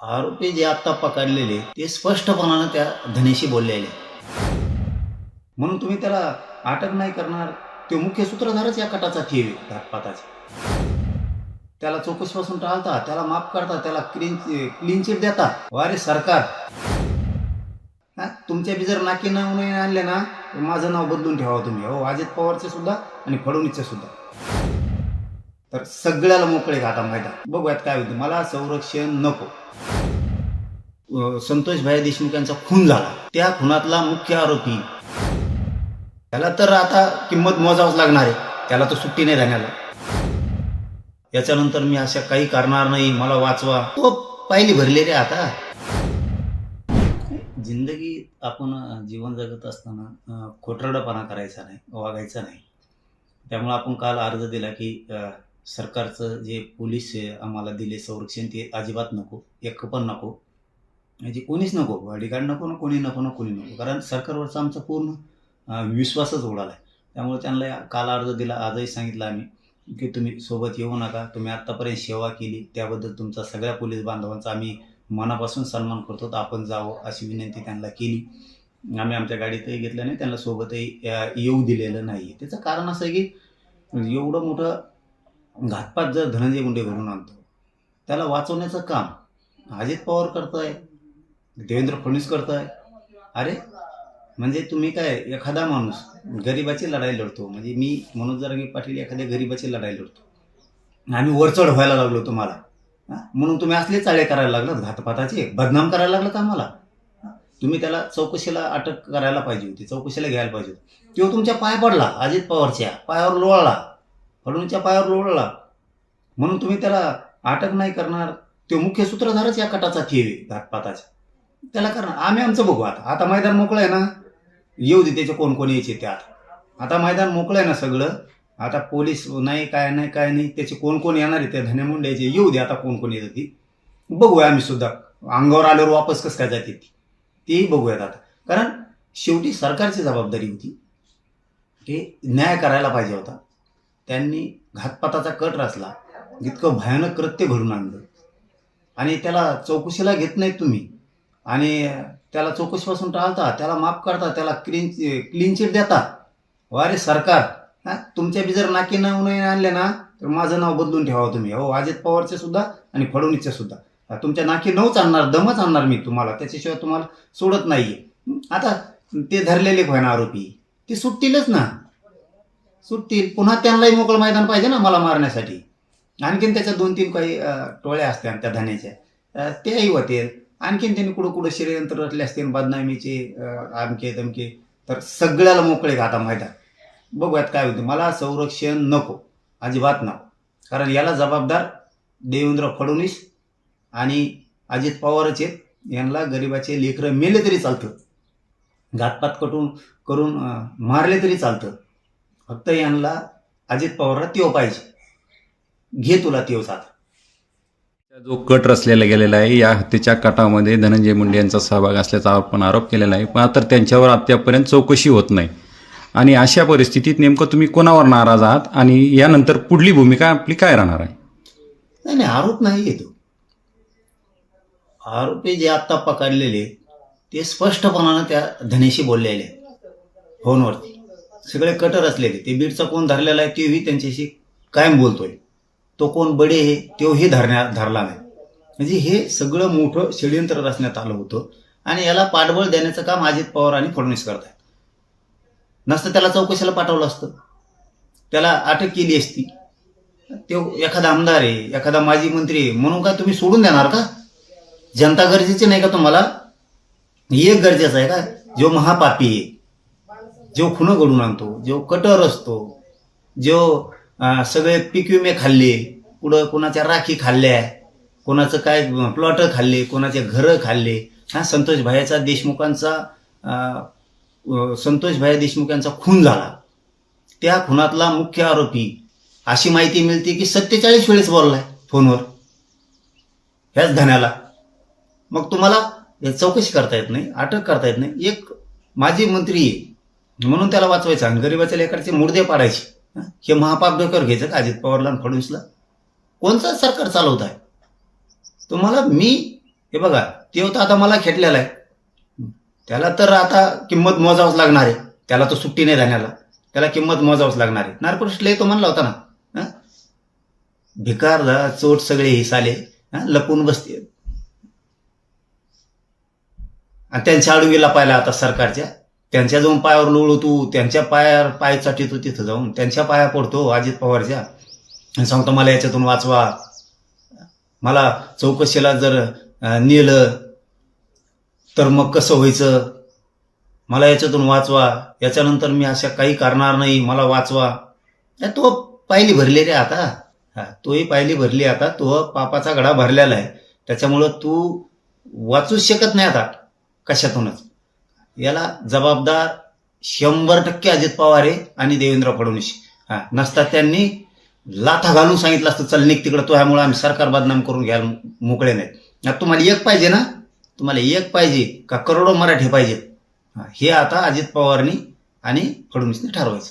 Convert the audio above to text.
आरोपी जे आता पकडलेले ते स्पष्टपणानं त्या धनेशी बोललेले. म्हणून तुम्ही त्याला अटक नाही करणार ते मुख्य सूत्रधारच या कटाचा ठेवी घातपाताचा. त्याला चौकशीपासून टाळता त्याला माफ करता त्याला क्लीन क्लीन चिट देता. वारे सरकार. हा तुमच्या बी जर नाकी नाव नाही आणले ना तर माझं नाव बदलून ठेवा तुम्ही. हो अजित पवारचे सुद्धा आणि फडणवीसचे सुद्धा. तर सगळ्याला मोकळे घाटा मैदान. बघूयात काय होतं. मला संरक्षण नको. संतोष भाई देशमुख यांचा खून झाला. त्या खुनातला मुख्य आरोपी. त्याला तर आता किंमत मोजावंच लागणार आहे. त्याला तर सुट्टी नाही राहण्याला. याच्यानंतर मी अशा काही करणार नाही. मला वाचवा. तो पाहिली भरलेली आता. जिंदगी आपण जीवन जगत असताना खोटरडपणा करायचा नाही वागायचा नाही. त्यामुळे आपण काल अर्ज दिला की सरकारचं जे पोलीस आम्हाला दिले संरक्षण ते अजिबात नको एक पण नको. म्हणजे कोणीच नको बॉडीगार्ड नको ना कोणी नको ना कोणी नको. कारण सरकारवरचा आमचा पूर्ण विश्वासच उडाला आहे त्यामुळे त्यांना काल अर्ज दिला आजही सांगितलं आम्ही की तुम्ही सोबत येऊ नका तुम्ही आत्तापर्यंत सेवा केली त्याबद्दल तुमचा सगळ्या पोलीस बांधवांचा आम्ही मनापासून सन्मान करतो तर आपण जावं अशी विनंती त्यांना केली. आम्ही आमच्या गाडीतही घेतलं नाही त्यांना सोबतही येऊ दिलेलं नाही त्याचं कारण असं आहे की एवढं मोठं घातपात जर धनंजय मुंडे घडून आणतो त्याला वाचवण्याचं काम अजित पवार करताय देवेंद्र फडणवीस करताय. अरे म्हणजे तुम्ही काय एखादा माणूस गरिबाची लढाई लढतो. म्हणजे मी मनोज जरांगे पाटील एखाद्या गरिबाची लढाई लढतो. आम्ही वरचढ व्हायला लागलो तुम्हाला. म्हणून तुम्ही असले चाळे करायला लागलात घातपाताचे बदनाम करायला लागलात आम्हाला. तुम्ही त्याला चौकशीला अटक करायला पाहिजे होती चौकशीला घ्यायला पाहिजे होती. तो तुमच्या पाय पडला अजित पवारच्या पायावर लोळला. फडणवीसच्या पायावर लोळला. म्हणून तुम्ही त्याला अटक नाही करणार. तो मुख्य सूत्रधारच या कटाचा ठेवी घातपाताचा. त्याला करणार. आम्ही आमचं बघू आता. आता मैदान मोकळं आहे ना? येऊ दे त्याचे कोण कोण यायचे त्यात आता. मैदान मोकळं आहे ना सगळं? आता पोलीस नाही काय नाही काय नाही त्याचे कोण कोण येणार आहे? त्या धन्या मुंड्याचे येऊ दे आता कोण कोण येतं ती. बघूया आम्ही सुद्धा. अंगावर आल्यावर वापस कसं काय जाते ती. तेही बघूयात आता. कारण शेवटी सरकारची जबाबदारी होती. ते न्याय करायला पाहिजे होता. त्यांनी घातपाताचा कट रचला. इतकं भयानक कृत्य घडून आणलं. आणि त्याला चौकशीला घेत नाही तुम्ही. आणि त्याला चौकशीपासून टाळता त्याला माफ करता त्याला क्लीन क्लीन चिट देता. वारे सरकार हां तुमच्या बी जर नाकी नाव नाही आणले ना तर माझं नाव बदलून ठेवा हो तुम्ही. हो अजित पवारचे सुद्धा आणि फडणवीसचे सुद्धा. तुमच्या नाकी नऊच आणणार दमच आणणार मी तुम्हाला. त्याच्याशिवाय तुम्हाला सोडत नाही आता ते धरलेले ना आरोपी. ते सुटतीलच ना. सुटतील. पुन्हा त्यांनाही मोकळं मैदान पाहिजे ना मला मारण्यासाठी. आणखीन त्याच्या दोन तीन काही टोळ्या असतात त्या धान्याच्या. त्याही तेही होतील. आणखीन त्यांनी कुठं कुठं षडयंत्र रचले असतील बदनामीचे आमके तमके तर सगळ्याला मोकळे घाता मैदान? बघूयात काय होते. मला संरक्षण नको. अजिबात नको. कारण याला जबाबदार देवेंद्र फडणवीस आणि अजित पवारच आहेत. यांना गरिबाचे लेकरं मेले तरी चालतं. घातपात कटून करून मारले तरी चालतं. फक्त यांना अजित पवारला त्यो पाहिजे. घे तुला त्यो साथ. जो कट रचलेला गेलेला आहे या हत्येच्या कटामध्ये धनंजय मुंडे यांचा सहभाग असल्याचा आपण आरोप केलेला आहे. मात्र त्यांच्यावर अद्यापर्यंत चौकशी होत नाही. आणि अशा परिस्थितीत नेमकं तुम्ही कोणावर नाराज आहात? आणि यानंतर पुढली भूमिका आपली काय राहणार आहे? नाही नाही आरोप नाही येतो आरोपी जे आत्ता पकडलेले ते स्पष्टपणानं त्या धनेशी बोललेले. फोनवरती. सगळे कटर असलेले ते बीडचा कोण धरलेला आहे तेही त्यांच्याशी कायम बोलतोय. तो कोण बडे आहे तोही धरण्या धरला नाही. म्हणजे हे सगळं मोठं षडयंत्र रचण्यात आलं होतं आणि याला पाठबळ देण्याचं काम अजित पवार आणि फडणवीस करतात नसतं त्याला चौकशीला पाठवलं असतं. त्याला अटक केली असती. तो एखादा आमदार आहे एखादा माजी मंत्री आहे म्हणून का तुम्ही सोडून देणार का? जनता गरजेची नाही का तुम्हाला? एक गरजेचं आहे का? जो महापापी आहे जो खुणं घडून आणतो जो कटर असतो जो सगळे पीक विमे खाल्ले पुढं कोणाच्या राखी खाल्ल्या कोणाचं काय प्लॉट खाल्ले कोणाचे घरं खाल्ले हा संतोष भायाचा देशमुखांचा संतोष भाया देशमुख यांचा खून झाला. त्या खुनातला मुख्य आरोपी अशी माहिती मिळते की सत्तेचाळीस वेळेस बोललाय फोनवर. ह्याच धन्याला. मग तुम्हाला हे चौकशी करता येत नाही अटक करता येत नाही. एक माजी मंत्री आहे म्हणून त्याला वाचवायचं आणि गरीबाच्या लेकराचे मुर्दे पाडायचे. हे? महापाप डोक्यावर घ्यायचं का? अजित पवारला आणि फडणवीसला? कोणचं सरकार चालवत आहे? तुम्हाला मी हे बघा ते होतं आता मला खेटलेला आहे. त्याला तर आता किंमत मोजावंच लागणार आहे. त्याला तर सुट्टी नाही राहण्याला. त्याला किंमत मोजावंच लागणार आहे. नार्कोटिक्सला तो म्हणला होता ना. भिकारला चोट सगळे हिसाले लपून बसते. आणि त्यांच्या आडुगीला पाहिला आता सरकारच्या. त्यांच्या जाऊन पायावर लोळू तू त्यांच्या पायावर पाय चाटीतो तिथं जाऊन. त्यांच्या पाया पडतो हो अजित पवारच्या. आणि सांगतो मला याच्यातून वाचवा. मला चौकशीला जर नेलं तर मग कसं व्हायचं? मला याच्यातून वाचवा. याच्यानंतर मी अशा काही करणार नाही. मला वाचवा. तो पायली भरली रे आता. हा तोही पायली भरली आता. तो पापाचा घडा भरलेला आहे. त्याच्यामुळं तू वाचूच शकत नाही आता कशातूनच. याला जबाबदार शंभर टक्के अजित पवार आहे आणि देवेंद्र फडणवीस. हा नसता त्यांनी लाथा घालून सांगितलं असतं चल निघ तिकडं तो ह्यामुळे आम्ही सरकार बदनाम करून घ्यायला मोकळे नाहीत. आता तुम्हाला एक पाहिजे ना? तुम्हाला एक पाहिजे का करोडो मराठी पाहिजेत हे आता अजित पवारनी आणि फडणवीसने ठरवायचं.